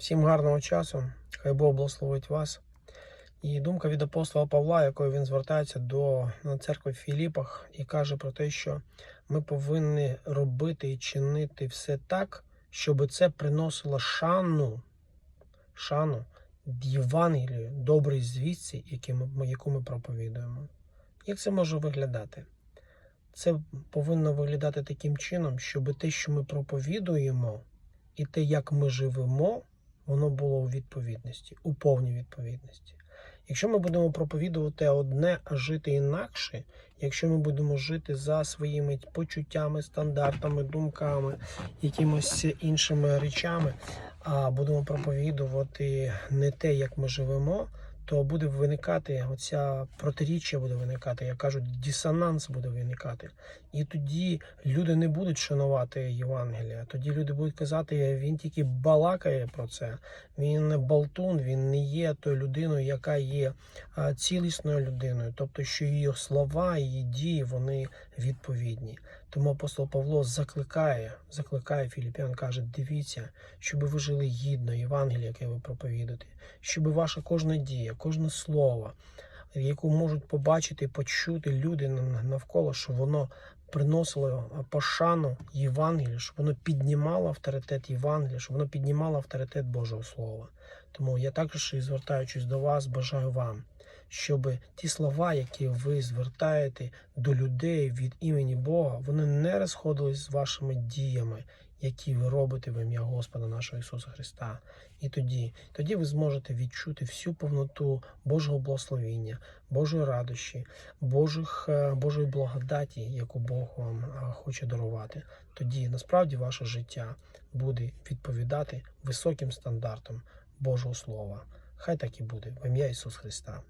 Всім гарного часу. Хай Бог благословить вас. І думка від апостола Павла, якою він звертається до церкви в Філіпах і каже про те, що ми повинні робити і чинити все так, щоб це приносило шану, шану Євангелію, добрій звістці, яку ми проповідуємо. Як це може виглядати? Це повинно виглядати таким чином, щоб те, що ми проповідуємо, і те, як ми живемо, воно було у відповідності, у повній відповідності. Якщо ми будемо проповідувати одне, а жити інакше, якщо ми будемо жити за своїми почуттями, стандартами, думками, якимось іншими речами, а будемо проповідувати не те, як ми живемо, то буде виникати оця протиріччя буде виникати, як кажуть, дисонанс буде виникати. І тоді люди не будуть шанувати Євангелія. Тоді люди будуть казати, він тільки балакає про це. Він болтун, він не є тою людиною, яка є цілісною людиною, тобто, що її слова, її дії вони відповідні. Тому апостол Павло закликає, закликає Філіппян, каже: дивіться, щоб ви жили гідно Євангелія, яке ви проповідуєте, щоб ваша кожна дія, кожне слово, яку можуть побачити, почути люди навколо, що воно приносило пошану Євангелію, щоб воно піднімало авторитет Євангелія, щоб воно піднімало авторитет Божого Слова. Тому я також і звертаючись до вас, бажаю вам, щоб ті слова, які ви звертаєте до людей від імені Бога, вони не розходились з вашими діями, які ви робите в ім'я Господа нашого Ісуса Христа. І тоді, тоді ви зможете відчути всю повноту Божого благословіння, Божої радощі, Божих, е, Божої благодаті, яку Бог вам е, хоче дарувати. Тоді насправді ваше життя буде відповідати високим стандартам Божого Слова. Хай так і буде в ім'я Ісуса Христа.